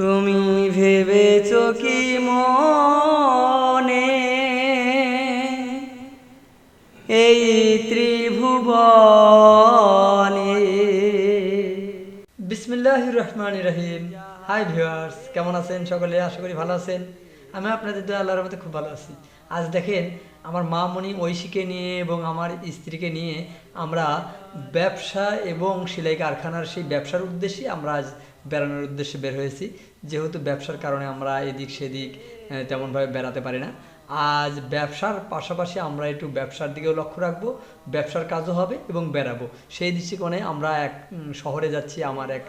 তুমি ভেবেছ কি মনে? এই ত্রিভুবনে। বিসমিল্লাহ রহমান রহিম। হাই ভিউয়ার্স, কেমন আছেন সকলে? আশা করি ভালো আছেন। আমি আপনাদের দয়া, আল্লাহর মধ্যে খুব ভালো আছি। আজ দেখেন, আমার মা মণি ঐশীকে নিয়ে এবং আমার স্ত্রীকে নিয়ে আমরা ব্যবসা এবং সেলাই কারখানার সেই ব্যবসার উদ্দেশ্যে আমরা আজ বেড়ানোর উদ্দেশ্যে বের হয়েছি। যেহেতু ব্যবসার কারণে আমরা এদিক সেদিক তেমনভাবে বেড়াতে পারি না। আজ ব্যবসার পাশাপাশি আমরা একটু ব্যবসার দিকেও লক্ষ্য রাখব, ব্যবসার কাজও হবে এবং বেড়াবো। সেই দৃষ্টিকোণে আমরা এক শহরে যাচ্ছি আমার এক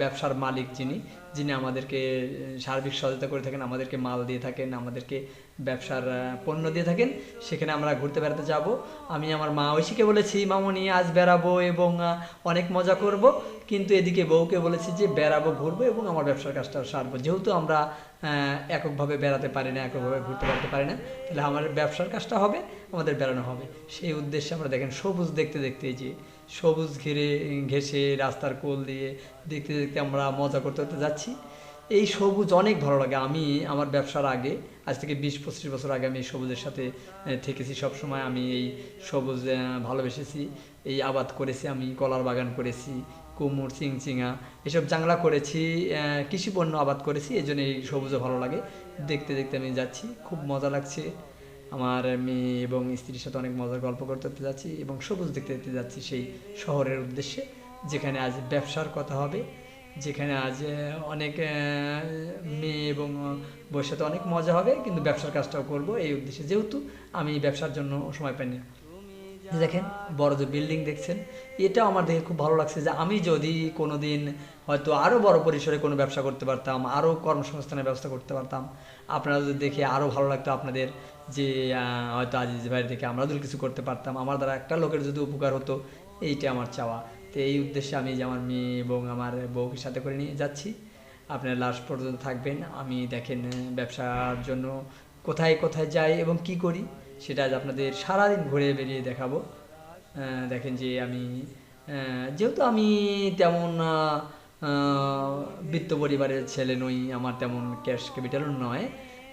ব্যবসার মালিক যিনি যিনি আমাদেরকে সার্বিক সহায়তা করে থাকেন, আমাদেরকে মাল দিয়ে থাকেন, আমাদেরকে ব্যবসার পণ্য দিয়ে থাকেন, সেখানে আমরা ঘুরতে বেড়াতে যাব। আমি আমার মা ঐশীকে বলেছি, মামনি, আজ বেড়াবো এবং অনেক মজা করব। কিন্তু এদিকে বউকে বলেছি যে, বেড়াবো, ঘুরবো এবং আমার ব্যবসার কাজটা সারবো। যেহেতু আমরা এককভাবে বেড়াতে পারি না, এককভাবে ঘুরতে বেড়াতে পারি না, তাহলে আমার ব্যবসার কাজটা হবে, আমাদের বেড়ানো হবে। সেই উদ্দেশ্যে আমরা দেখেন, সবুজ দেখতে দেখতে যে, সবুজ ঘিরে ঘেসে রাস্তার কোল দিয়ে দেখতে দেখতে আমরা মজা করতে করতে যাচ্ছি। এই সবুজ অনেক ভালো লাগে। আমি আমার ব্যবসার আগে আজ থেকে বিশ, পঁচিশ বছর আগে আমি সবুজের সাথে থেকেছি। সব সময় আমি এই সবুজ ভালোবেসেছি। এই আবাদ করেছি আমি, কলার বাগান করেছি, কুমুর, চিংচিঙা, এসব জাংলা করেছি কৃষি পণ্য আবাদ করেছি, এই জন্য এই সবুজও ভালো লাগে। দেখতে দেখতে আমি যাচ্ছি, খুব মজা লাগছে। আমার মেয়ে এবং স্ত্রীর সাথে অনেক মজার গল্প করতে করতে যাচ্ছি এবং সবুজ দেখতে দেখতে যাচ্ছি সেই শহরের উদ্দেশ্যে, যেখানে আজ ব্যবসার কথা হবে। যেখানে আজ অনেক মেয়ে এবং সাথে অনেক মজা হবে, কিন্তু ব্যবসার কাজটাও করব এই উদ্দেশ্যে। যেহেতু আমি ব্যবসার জন্য সময় পাইনি। দেখেন, বড় যে বিল্ডিং দেখছেন, এটাও আমার দেখে খুব ভালো লাগছে যে আমি যদি কোনো দিন হয়তো আরও বড় পরিসরে কোনো ব্যবসা করতে পারতাম আরও কর্মসংস্থানের ব্যবস্থা করতে পারতাম, আপনারা যদি দেখে আরও ভালো লাগতো আপনাদের যে হয়তো আজিজ ভাইয়ের দেখে আমরা যদি কিছু করতে পারতাম, আমার দ্বারা একটা লোকের যদি উপকার হতো, এইটা আমার চাওয়া। তো এই উদ্দেশ্যে আমি যে আমার মেয়ে এবং আমার বউকে সাথে করে নিয়ে যাচ্ছি। আপনার লাস্ট পর্যন্ত থাকবেন। আমি দেখেন ব্যবসার জন্য কোথায় কোথায় যাই এবং কি করি সেটা আজ আপনাদের সারাদিন ঘুরে বেরিয়ে দেখাবো। দেখেন যে আমি যেহেতু আমি তেমন আহ, পরিবারের ছেলে নই আমার তেমন ক্যাশ ক্যাপিটালও নয়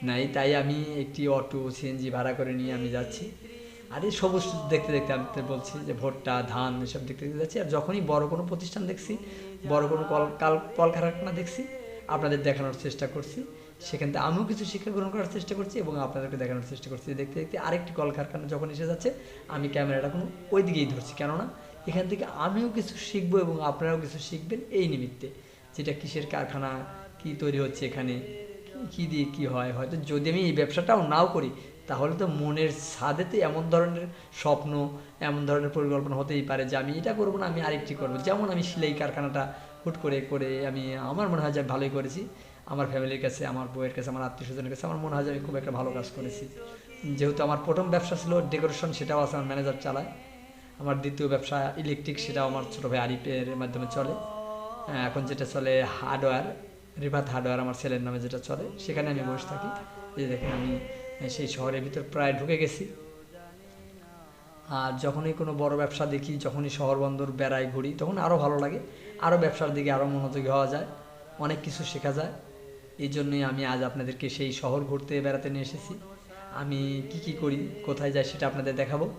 নাই তাই আমি একটি অটো সিএনজি ভাড়া করে নিয়ে আমি যাচ্ছি। আর এই সবুজ দেখতে দেখতে আমি বলছি যে ভুট্টা, ধান এসব দেখতে দেখতে যাচ্ছি। আর যখনই বড় কোনো প্রতিষ্ঠান দেখছি, বড় কোনো কল, কাল, কলকারখানা দেখছি, আপনাদের দেখানোর চেষ্টা করছি। সেখান থেকে আমিও কিছু শিক্ষা গ্রহণ করার চেষ্টা করছি এবং আপনাদেরকে দেখানোর চেষ্টা করছি। দেখতে দেখতে আরেকটি কলকারখানা যখন এসে যাচ্ছে, আমি ক্যামেরাটা কোনো ওই দিকেই ধরছি। কেননা এখান থেকে আমিও কিছু শিখব এবং আপনারাও কিছু শিখবেন এই নিমিত্তে। যেটা কিসের কারখানা, কি তৈরি হচ্ছে এখানে, কি দিয়ে কি হয়? হয়তো যদি আমি এই ব্যবসাটাও নাও করি তাহলে তো মনের সাদেতে এমন ধরনের স্বপ্ন, এমন ধরনের পরিকল্পনা হতেই পারে যে আমি এটা করব না, আমি আরেকটি করব। যেমন আমি সেলাই কারখানাটা হুট করে করে আমি, আমার মনে হয় যে আমি ভালোই করেছি। আমার ফ্যামিলির কাছে, আমার বউয়ের কাছে, আমার আত্মীয় স্বজনের কাছে আমার মনে হয় যে আমি খুব একটা ভালো কাজ করেছি। যেহেতু আমার প্রথম ব্যবসা ছিল ডেকোরেশন, সেটাও আছে আমার ম্যানেজার চালায়। আমার দ্বিতীয় ব্যবসা ইলেকট্রিক, সেটাও আমার ছোটো ভাই আরিফের মাধ্যমে চলে। এখন যেটা চলে হার্ডওয়্যার, রিভাত হার্ডওয়্যার আমার ছেলের নামে যেটা চলে, সেখানে আমি বসে থাকি। যে দেখেন আমি সেই শহরের ভিতর প্রায় ঢুকে গেছি। আর যখনই কোনো বড় ব্যবসা দেখি, যখনই শহর বন্দর বেড়াই, ঘুরি, তখন আরও ভালো লাগে। আরও ব্যবসার দিকে আরও মনোযোগী হওয়া যায়। অনেক কিছু শেখা যায়। এই জন্যই আমি আজ আপনাদেরকে সেই শহর ঘুরতে বেড়াতে নিয়ে এসেছি। আমি কি কি করি, কোথায় যাই সেটা আপনাদের দেখাবো।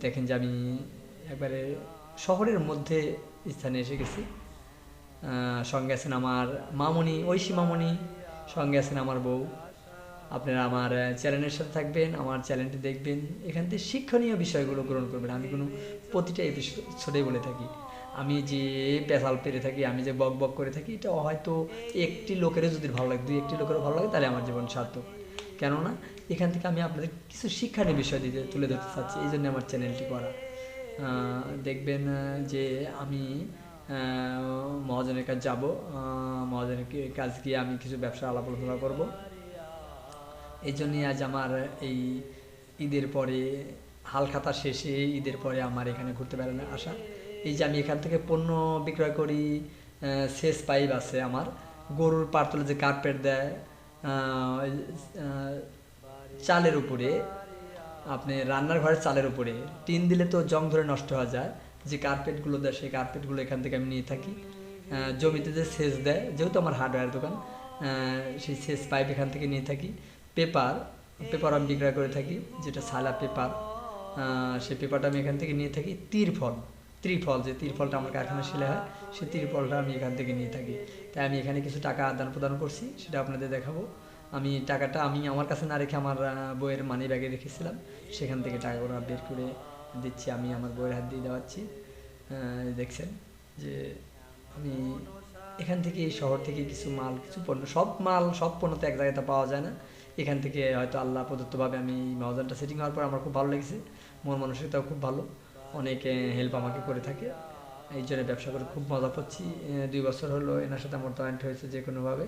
দেখেন যে আমি একবারে শহরের মধ্যে স্থানে এসে গেছি। সঙ্গে আছেন আমার মামনি, ঐশী মামনি, সঙ্গে আছেন আমার বউ। আপনারা আমার চ্যানেলের সাথে থাকবেন, আমার চ্যানেলটি দেখবেন। এখান থেকে শিক্ষণীয় বিষয়গুলো গ্রহণ করবেন। আমি কোনো প্রতিটা এপিসোডেই বলে থাকি। আমি যে পেশাল পেরে থাকি, আমি যে বক বক করে থাকি, এটা হয়তো একটি লোকেরও যদি ভালো লাগে দুই একটি লোকেরও ভালো লাগে, তাহলে আমার জীবন সার্থক। কেননা, এখান থেকে আমি আপনাদের কিছু শিক্ষণীয় বিষয় দিতে, তুলে ধরতে চাচ্ছি। এই জন্য আমার চ্যানেলটি করা। দেখবেন যে আমি মহাজনের কাজ যাব। মহাজনের কাজ গিয়ে আমি কিছু ব্যবসা আলাপ আলোচনা করব। এই জন্যই আজ আমার এই ঈদের পরে, হালখাতা শেষে ঈদের পরে আমার এখানে ঘুরতে বেড়ানো আসা এই যে আমি এখান থেকে পণ্য বিক্রয় করি শেষ পাইপ আছে আমার। গরুর পারতলে যে কার্পেট দেয় চালের উপরে, আপনি রান্নার ঘরের চালের উপরে। টিন দিলে তো জং ধরে নষ্ট হয়ে যায়। যে কার্পেটগুলো দেয়, সেই কার্পেটগুলো এখান থেকে আমি নিয়ে থাকি। জমিতে যে সেচ দেয়, যেহেতু আমার হার্ডওয়্যার দোকান সেই সেচ পাইপ এখান থেকে নিয়ে থাকি। পেপার পেপার আমি বিক্রয় করে থাকি যেটা সালা পেপার সে পেপারটা আমি এখান থেকে নিয়ে থাকি তিরফল। ত্রিফল যে তিরফলটা আমার কারখানা সেলে হয় সেই তিরফলটা আমি এখান থেকে নিয়ে থাকি। তাই আমি এখানে কিছু টাকা আদান প্রদান করছি সেটা আপনাদের দেখাবো। আমি টাকাটা আমি আমার কাছে না রেখে আমার বইয়ের মানি ব্যাগে রেখেছিলাম সেখান থেকে টাকাগুলো বের করে দিচ্ছি আমি আমার বইয়ের হাত দিয়ে দেওয়াচ্ছি। দেখছেন যে আমি এখান থেকে এই শহর থেকে কিছু মাল কিছু পণ্য সব মাল সব পণ্য তো এক জায়গাতে পাওয়া যায় না। এখান থেকে হয়তো আল্লাহ প্রদত্তভাবে আমি মহাজনটা সেটিং হওয়ার পর আমার খুব ভালো লেগেছে। মন মানসিকতাও খুব ভালো। অনেক হেল্প আমাকে করে থাকে। এই জন্য ব্যবসা করে খুব মজা পাচ্ছি। দুই বছর হলো এনার সাথে আমার জয়েন্ট হয়েছে যে কোনোভাবে।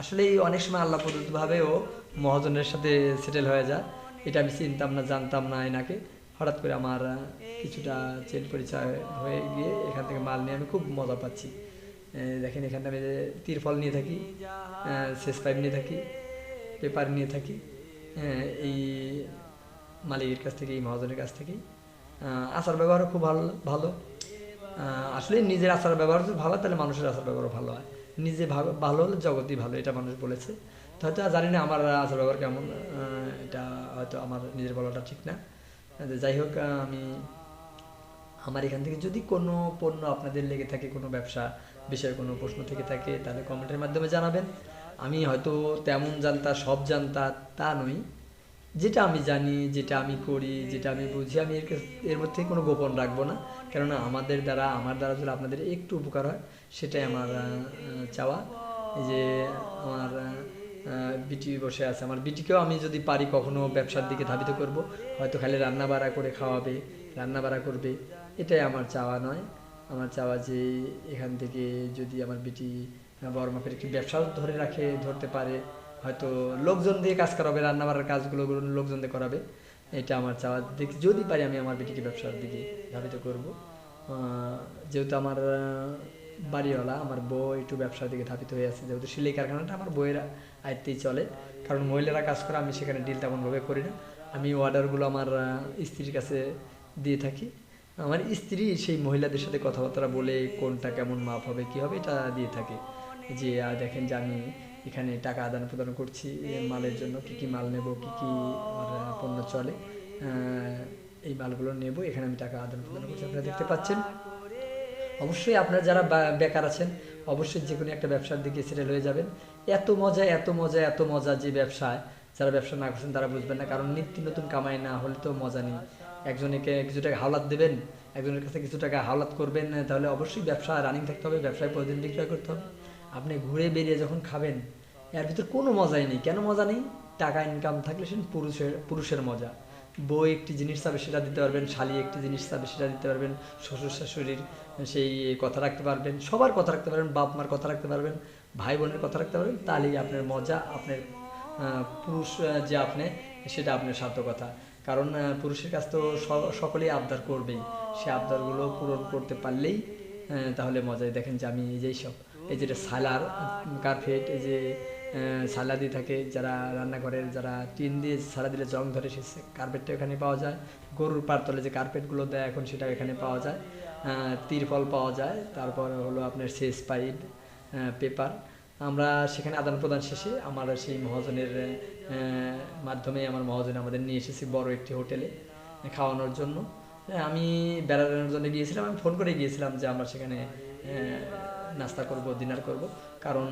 আসলে অনেক সময় আল্লাহ প্রদত্তভাবেও মহাজনের সাথে সেটেল হয়ে যায়। এটা আমি চিনতাম না, জানতাম না এনাকে। হঠাৎ করে আমার কিছুটা চেন পরিচয় হয়ে গিয়ে এখান থেকে মাল নিয়ে আমি খুব মজা পাচ্ছি। দেখেন এখান আমি যে তিরফল নিয়ে থাকি শেষ পাইপ নিয়ে থাকি। পেপার নিয়ে থাকি আহ, এই মালিকের কাছ থেকে এই মহাজনের কাছ থেকেই আচার ব্যবহারও খুব ভালো ভালো। আসলে নিজের আচার ব্যবহার যদি ভালো হয়, তাহলে মানুষের আচার ব্যবহারও ভালো হয়। নিজে ভালো হলে জগতই ভালো এটা মানুষ বলেছে। তো হয়তো জানি না আমার আচার ব্যবহার কেমন এটা হয়তো আমার নিজের বলাটা ঠিক না। যাই হোক আমি আমার এখান থেকে যদি কোনো পণ্য আপনাদের লেগে থাকে কোনো ব্যবসা বিষয়ে কোনো প্রশ্ন থেকে থাকে তাহলে কমেন্টের মাধ্যমে জানাবেন। আমি হয়তো তেমন জানতা, সব জানতা, তা নই। যেটা আমি জানি, যেটা আমি করি, যেটা আমি বুঝি, আমি এর এর মধ্যে কোনো গোপন রাখব না। কেননা আমাদের দ্বারা, আমার দ্বারা যদি আপনাদের একটু উপকার হয়, সেটাই আমার চাওয়া। যে আমার বিটি বসে আছে। আমার বিটিকেও আমি যদি পারি, কখনো ব্যবসার দিকে ধাবিত করব। হয়তো খালি রান্না বাড়া করে খাওয়াবে রান্না বাড়া করবে। এটাই আমার চাওয়া নয়। আমার চাওয়া যে এখান থেকে যদি আমার বিটি বড় মাপের একটি ব্যবসাও ধরে রাখে, ধরতে পারে। হয়তো লোকজন দিয়ে কাজ করাবে রান্না বাড়ার কাজগুলো লোকজন দিয়ে করাবে। এটা আমার চাওয়া। দিক যদি পারি আমি আমার বেটিকে ব্যবসার দিকে ধাবিত করব। যেহেতু আমার বাড়িওয়ালা, আমার বউ একটু ব্যবসার দিকে ধাবিত হয়ে আছে। যেহেতু সিলাই কারখানাটা আমার বইয়ের আয়ত্তেই চলে। কারণ মহিলারা কাজ করে, আমি সেখানে ডিল তেমনভাবে করি না। আমি অর্ডারগুলো আমার স্ত্রীর কাছে দিয়ে থাকি। আমার স্ত্রী সেই মহিলাদের সাথে কথাবার্তা বলে কোনটা কেমন মাপ হবে, কি হবে, এটা দিয়ে থাকে। যে দেখেন যে আমি এখানে টাকা আদান প্রদান করছি মালের জন্য কি কি মাল নেব, কি কি পণ্য চলে এই মালগুলো নেব, এখানে আমি টাকা আদান প্রদান করছি। আপনারা দেখতে পাচ্ছেন? অবশ্যই আপনারা যারা বেকার আছেন, অবশ্যই যে কোনো একটা ব্যবসার দিকে সেটেল হয়ে যাবেন। এত মজা এত মজা এত মজা যে ব্যবসায়, যারা ব্যবসা না করছেন তারা বুঝবেন না, কারণ নিত্য নতুন কামাই না হলে তো মজা নেই। একজনকে কিছু টাকা হাওলাত দেবেন, একজনের কাছে কিছু টাকা হাওলাত করবেন, তাহলে অবশ্যই ব্যবসা রানিং থাকতে হবে, ব্যবসায় প্রতিদিন বিক্রয় করতে হবে। আপনি ঘুরে বেরিয়ে যখন খাবেন, এর ভিতর কোনো মজাই নেই। কেন মজা নেই? টাকা ইনকাম থাকলে সে পুরুষের পুরুষের মজা। বউ একটি জিনিস চাবে, সেটা দিতে পারবেন, শালি একটি জিনিস চাবে, সেটা দিতে পারবেন, শ্বশুর, শাশুড়ির সেই কথা রাখতে পারবেন, সবার কথা রাখতে পারবেন, বাপ মার কথা রাখতে পারবেন, ভাই বোনের কথা রাখতে পারবেন, তাহলেই আপনার মজা, আপনার পুরুষ যে আপনি, সেটা আপনার সার্থকতা। কারণ পুরুষের কাছ তো সকলেই আবদার করবেই। সে আবদারগুলো পূরণ করতে পারলেই তাহলে মজাই। দেখেন যে আমি যেই সব এই যেটা সালার কার্পেট এই যে সালা দিয়ে থাকে যারা রান্নাঘরের যারা টিন দিয়ে সালা দিলে জং ধরে সে কার্পেটটা এখানে পাওয়া যায়। গরুর পারতলে যে কার্পেটগুলো দেয় এখন সেটা এখানে পাওয়া যায়। আহ, তিরপল পাওয়া যায় তারপর হলো আপনার শেষ পাইপ পেপার। আমরা সেখানে আদান প্রদান শেষে আমার সেই মহাজনের মাধ্যমে আমার মহাজন আমাদের নিয়ে এসেছি বড় একটি হোটেলে খাওয়ানোর জন্য। আমি বেড়ানোর জন্য গিয়েছিলাম আমি ফোন করে গিয়েছিলাম যে আমরা সেখানে নাস্তা করব ডিনার করব। কারণ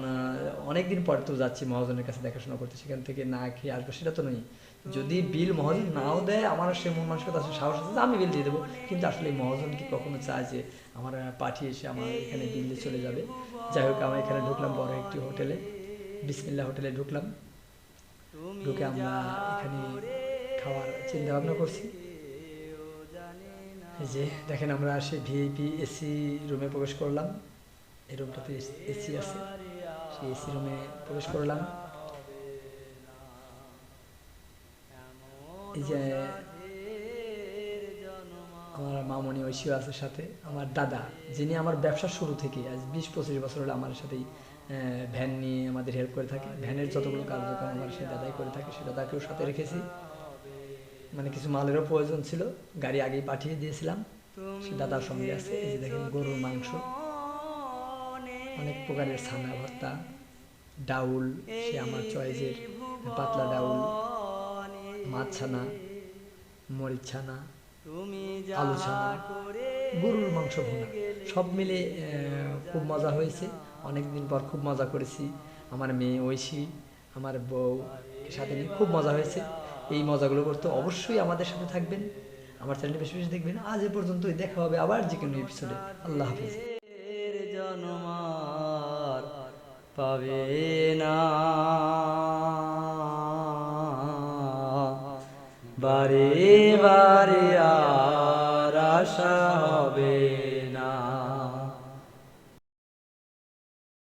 অনেক দিন পর তো যাচ্ছি মহাজনের কাছে দেখাশোনা করতে, সেখান থেকে না খেয়ে আসব সেটা তো নয় যদি বিল মহাজন নাও দেয়, আমার সে মন মানসিকতা আছে, সাহস আছে আমি বিল দিয়ে দেবো। কিন্তু আসলে মহাজন কি কখনো চায় যে আমার পাঠিয়ে এসে আমার এখানে বিল দিয়ে চলে যাবে? যাই হোক, আমরা এখানে ঢুকলাম বড় একটি হোটেলে বিসমিল্লা হোটেলে ঢুকলাম। ঢুকে আমরা এখানে খাওয়ার চিন্তা ভাবনা করছি যে, দেখেন আমরা সেই ভিআইপি এসি রুমে প্রবেশ করলাম। এই রুমটাতে এসি আছে। সেই এসি রুমে প্রবেশ করলাম। এই যে আমার মামনি ঐশীও আছে সাথে, আমার দাদা, যিনি আমার ব্যবসা শুরু থেকে আজ বিশ পঁচিশ বছর হলো আমার সাথেই ভ্যান নিয়ে আমাদের হেল্প করে থাকে। ভ্যানের যতগুলো কার্যক্রম আমার সেই দাদাই করে থাকে, সে দাদাকেও সাথে রেখেছি। মানে কিছু মালেরও প্রয়োজন ছিল, গাড়ি আগেই পাঠিয়ে দিয়েছিলাম। সে দাদার সঙ্গে আছে, এই যে দেখেন গরুর মাংস। অনেক প্রকারের ছানা ভর্তা, ডাউল, সে আমার চয়েসের পাতলা ডাউল, মাছ ছানা, মরিচ ছানা, আলু ছানা, গরুর মাংস ভুনা, সব মিলে খুব মজা হয়েছে। অনেক দিন পর খুব মজা করেছি। আমার মেয়ে ঐশী, আমার বউ সাথে নিয়ে খুব মজা হয়েছে। এই মজাগুলো করতে অবশ্যই আমাদের সাথে থাকবেন। আমার চ্যানেলটি বেশি বেশি দেখবেন। আজ এ পর্যন্তই। দেখা হবে আবার যে কোনো এপিসোডে আল্লাহ হাফিজ। এর জন্মার পাবে না। বারে বারে আর আশা হবে।